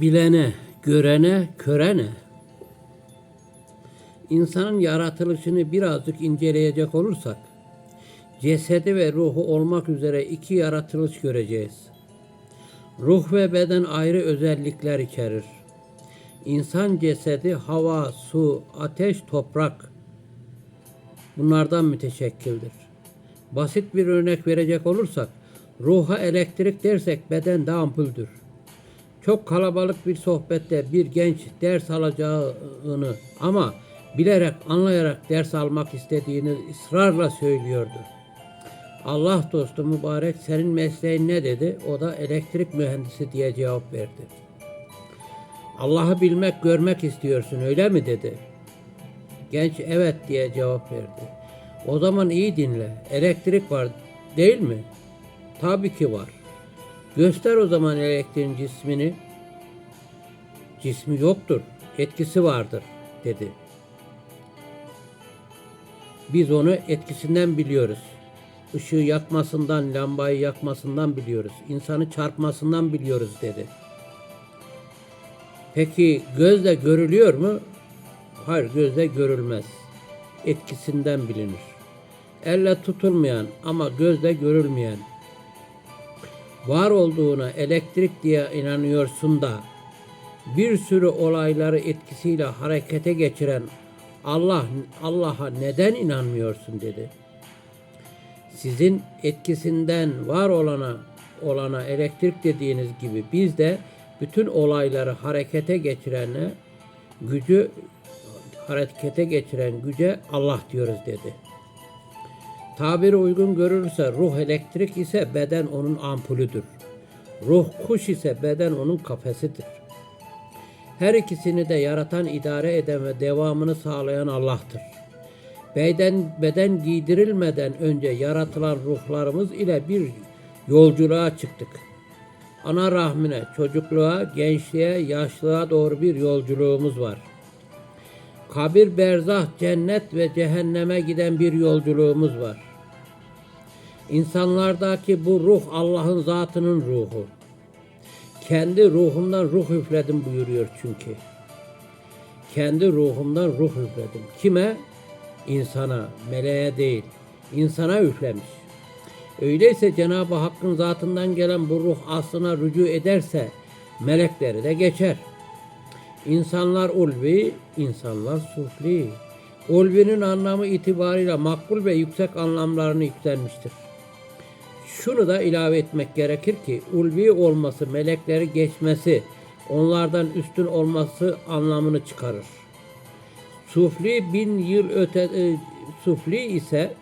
bilene, görene, körene. İnsanın yaratılışını birazcık inceleyecek olursak, cesedi ve ruhu olmak üzere iki yaratılış göreceğiz. Ruh ve beden ayrı özellikler içerir. İnsan cesedi hava, su, ateş, toprak bunlardan müteşekkildir. Basit bir örnek verecek olursak, ruha elektrik dersek beden de ampuldür. Çok kalabalık bir sohbette bir genç ders alacağını ama bilerek anlayarak ders almak istediğini ısrarla söylüyordu. Allah dostu mübarek senin mesleğin ne dedi? O da elektrik mühendisi diye cevap verdi. Allah'ı bilmek, görmek istiyorsun öyle mi dedi. Genç evet diye cevap verdi. O zaman iyi dinle. Elektrik var değil mi? Tabii ki var. Göster o zaman elektriğin cismini. Cismi yoktur. Etkisi vardır dedi. Biz onu etkisinden biliyoruz. Işığı yakmasından, lambayı yakmasından biliyoruz. İnsanı çarpmasından biliyoruz dedi. Peki gözle görülüyor mu? Hayır gözle görülmez. Etkisinden bilinir. Elle tutulmayan ama gözle görülmeyen var olduğuna elektrik diye inanıyorsun da bir sürü olayları etkisiyle harekete geçiren Allah Allah'a neden inanmıyorsun dedi. Sizin etkisinden var olana olana elektrik dediğiniz gibi biz de bütün olayları harekete geçirene gücü harekete geçiren güce Allah diyoruz dedi. Tabir uygun görülürse ruh elektrik ise beden onun ampulüdür. Ruh kuş ise beden onun kafesidir. Her ikisini de yaratan, idare eden ve devamını sağlayan Allah'tır. Beden, beden giydirilmeden önce yaratılan ruhlarımız ile bir yolculuğa çıktık. Ana rahmine, çocukluğa, gençliğe, yaşlılığa doğru bir yolculuğumuz var. Kabir, berzah, cennet ve cehenneme giden bir yolculuğumuz var. İnsanlardaki bu ruh Allah'ın zatının ruhu. Kendi ruhumdan ruh üfledim buyuruyor çünkü. Kendi ruhumdan ruh üfledim. Kime? İnsana, meleğe değil. İnsana üflemiş. Öyleyse Cenab-ı Hakk'ın zatından gelen bu ruh aslına rücu ederse melekleri de geçer. İnsanlar ulvi, insanlar sufli. Ulvinin anlamı itibariyle makbul ve yüksek anlamlarını yüklenmiştir. Şunu da ilave etmek gerekir ki ulvi olması, melekleri geçmesi, onlardan üstün olması anlamını çıkarır. Sufli bin yıl öte, e, sufli ise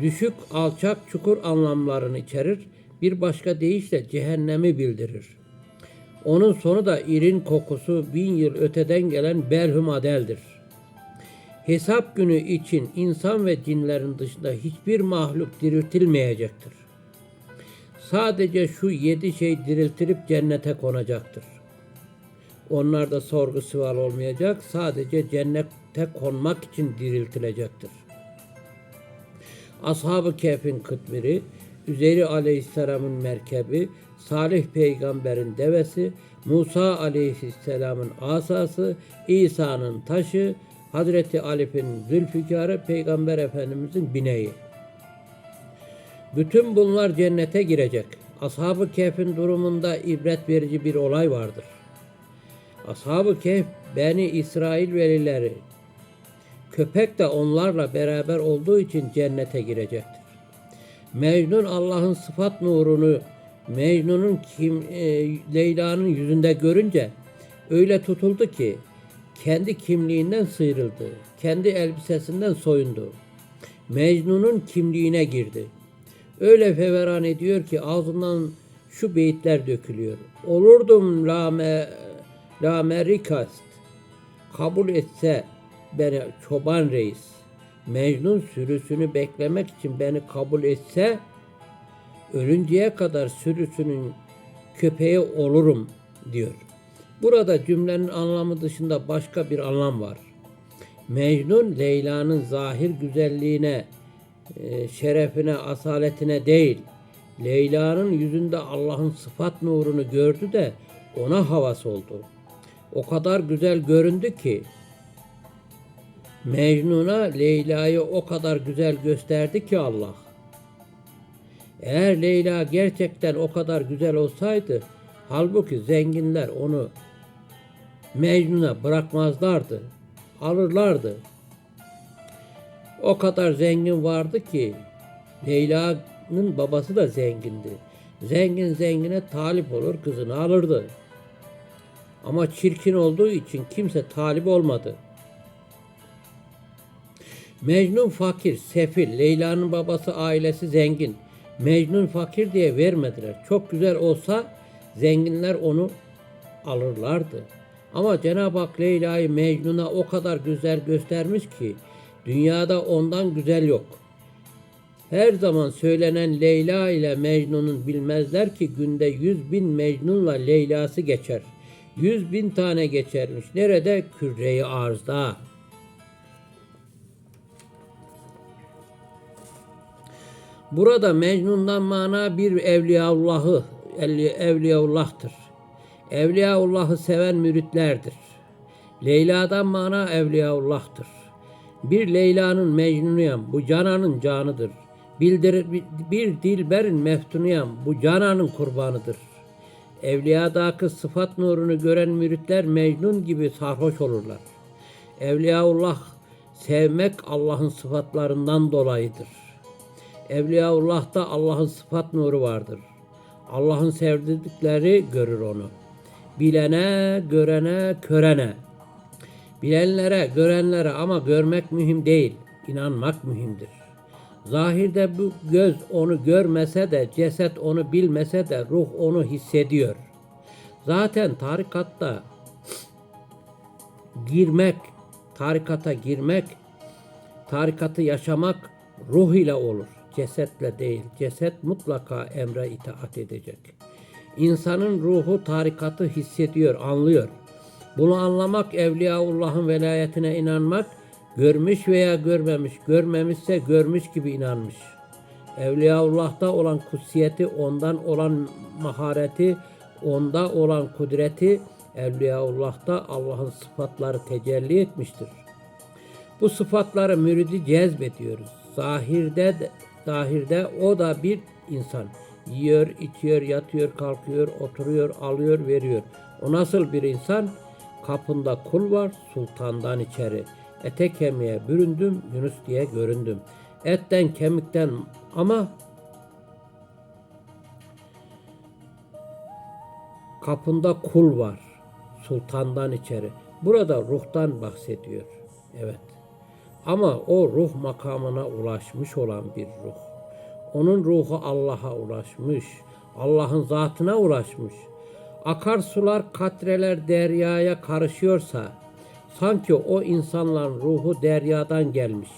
düşük, alçak, çukur anlamlarını içerir. Bir başka deyişle cehennemi bildirir. Onun sonu da irin kokusu bin yıl öteden gelen berhum adeldir. Hesap günü için insan ve cinlerin dışında hiçbir mahluk diriltilmeyecektir. Sadece şu yedi şey diriltilip cennete konacaktır. Onlar da sorgu sual olmayacak. Sadece cennete konmak için diriltilecektir. Ashab-ı Kehf'in kıtmiri, Üzeyri Aleyhisselam'ın merkebi, Salih peygamberin devesi, Musa Aleyhisselam'ın asası, İsa'nın taşı, Hazreti Alip'in zülfikarı, Peygamber Efendimiz'in bineği. Bütün bunlar cennete girecek. Ashab-ı Kehf'in durumunda ibret verici bir olay vardır. Ashab-ı Kehf, Beni İsrail velileri, köpek de onlarla beraber olduğu için cennete girecektir. Mecnun Allah'ın sıfat nurunu Mecnun'un kim e, Leyla'nın yüzünde görünce öyle tutuldu ki kendi kimliğinden sıyrıldı. Kendi elbisesinden soyundu. Mecnun'un kimliğine girdi. Öyle feveran ediyor ki ağzından şu beyitler dökülüyor. Olurdum lame, lamerikast. Kabul etse beni çoban reis. Mecnun sürüsünü beklemek için beni kabul etse ölünceye kadar sürüsünün köpeği olurum diyor. Burada cümlenin anlamı dışında başka bir anlam var. Mecnun Leyla'nın zahir güzelliğine, şerefine, asaletine değil, Leyla'nın yüzünde Allah'ın sıfat nurunu gördü de ona havas oldu. O kadar güzel göründü ki Mecnun'a Leyla'yı o kadar güzel gösterdi ki Allah. Eğer Leyla gerçekten o kadar güzel olsaydı halbuki zenginler onu Mecnun'a bırakmazlardı. Alırlardı. O kadar zengin vardı ki Leyla'nın babası da zengindi. Zengin zengine talip olur kızını alırdı. Ama çirkin olduğu için kimse talip olmadı. Mecnun fakir, sefil. Leyla'nın babası ailesi zengin. Mecnun fakir diye vermediler. Çok güzel olsa zenginler onu alırlardı. Ama Cenab-ı Hak Leyla'yı Mecnun'a o kadar güzel göstermiş ki dünyada ondan güzel yok. Her zaman söylenen Leyla ile Mecnun'un bilmezler ki günde yüz bin Mecnun'la Leyla'sı geçer. Yüz bin tane geçermiş. Nerede? Kürre-i arzda. Burada Mecnun'dan mana bir Evliyaullah'ı, Evli- Evliyaullah'tır. Evliyaullah'ı seven müritlerdir. Leyla'dan mana Evliyaullah'tır. Bir Leyla'nın Mecnunuyam, bu Canan'ın canıdır. Bildir, bir Dilber'in meftunuyam, bu Canan'ın kurbanıdır. Evliyadaki sıfat nurunu gören müritler Mecnun gibi sarhoş olurlar. Evliyaullah sevmek Allah'ın sıfatlarından dolayıdır. Evliyaullah'ta Allah'ın sıfat nuru vardır. Allah'ın sevdikleri görür onu. Bilene, görene, körene. Bilenlere, görenlere ama görmek mühim değil, inanmak mühimdir. Zahirde bu göz onu görmese de, ceset onu bilmese de ruh onu hissediyor. Zaten tarikatta girmek, tarikata girmek, tarikatı yaşamak ruh ile olur. Cesetle değil. Ceset mutlaka emre itaat edecek. İnsanın ruhu tarikatı hissediyor, anlıyor. Bunu anlamak Evliyaullah'ın velayetine inanmak, görmüş veya görmemiş, görmemişse görmüş gibi inanmış. Evliyaullah'ta olan kutsiyeti, ondan olan mahareti, onda olan kudreti Evliyaullah'ta Allah'ın sıfatları tecelli etmiştir. Bu sıfatları müridi cezbediyoruz. Zahirde de, zahirde o da bir insan. Yiyor, içiyor, yatıyor, kalkıyor, oturuyor, alıyor, veriyor. O nasıl bir insan? Kapında kul var, sultandan içeri. Ete kemiğe büründüm, Yunus diye göründüm. Etten kemikten ama kapında kul var, sultandan içeri. Burada ruhtan bahsediyor. Evet. Ama o ruh makamına ulaşmış olan bir ruh. Onun ruhu Allah'a ulaşmış. Allah'ın zatına ulaşmış. Akarsular katreler deryaya karışıyorsa sanki o insanların ruhu deryadan gelmiş.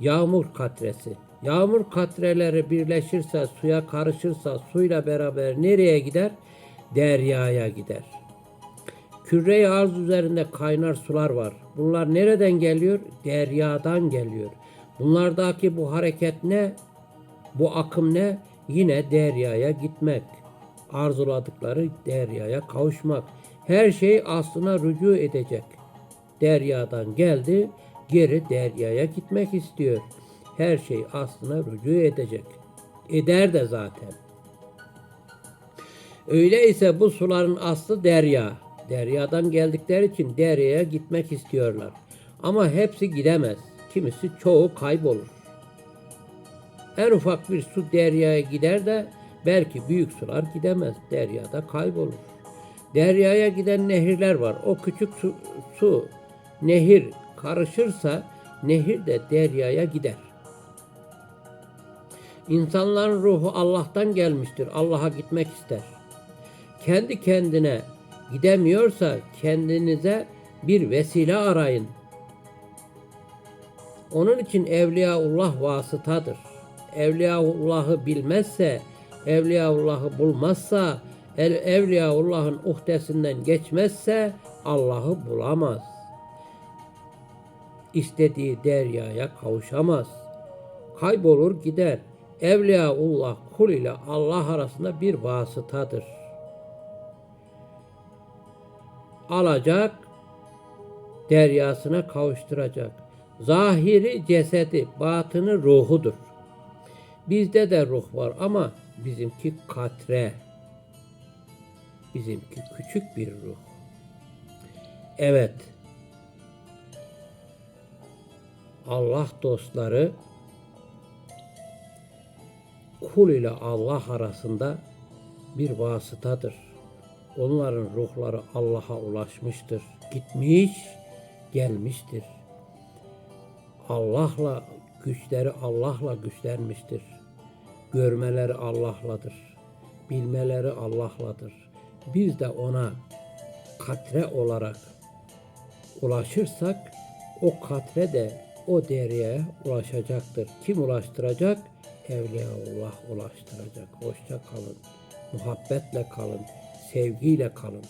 Yağmur katresi. Yağmur katreleri birleşirse, suya karışırsa suyla beraber nereye gider? Deryaya gider. Küre-i arz üzerinde kaynar sular var. Bunlar nereden geliyor? Deryadan geliyor. Bunlardaki bu hareket ne? Bu akım ne? Yine deryaya gitmek. Arzuladıkları deryaya kavuşmak. Her şey aslına rücu edecek. Deryadan geldi, geri deryaya gitmek istiyor. Her şey aslına rücu edecek. Eder de zaten. Öyleyse bu suların aslı derya. Deryadan geldikleri için deryaya gitmek istiyorlar. Ama hepsi gidemez. Kimisi çoğu kaybolur. En ufak bir su deryaya gider de belki büyük sular gidemez. Deryada kaybolur. Deryaya giden nehirler var. O küçük su, su nehir karışırsa nehir de deryaya gider. İnsanların ruhu Allah'tan gelmiştir. Allah'a gitmek ister. Kendi kendine gidemiyorsa kendinize bir vesile arayın. Onun için Evliyaullah vasıtadır. Evliyaullah'ı bilmezse, Evliyaullah'ı bulmazsa, el Evliyaullah'ın uhdesinden geçmezse Allah'ı bulamaz. İstediği deryaya kavuşamaz. Kaybolur gider. Evliyaullah kul ile Allah arasında bir vasıtadır. alacak, deryasına kavuşturacak. Zahiri cesedi, batını ruhudur. Bizde de ruh var ama bizimki katre. Bizimki küçük bir ruh. Evet. Allah dostları kul ile Allah arasında bir vasıtadır. Onların ruhları Allah'a ulaşmıştır. Gitmiş, gelmiştir. Allah'la güçleri Allah'la güçlenmiştir. Görmeleri Allah'ladır. Bilmeleri Allah'ladır. Biz de ona katre olarak ulaşırsak o katre de o deryaya ulaşacaktır. Kim ulaştıracak? Evliyaullah ulaştıracak. Hoşça kalın. Muhabbetle kalın. Sevgiyle kalın.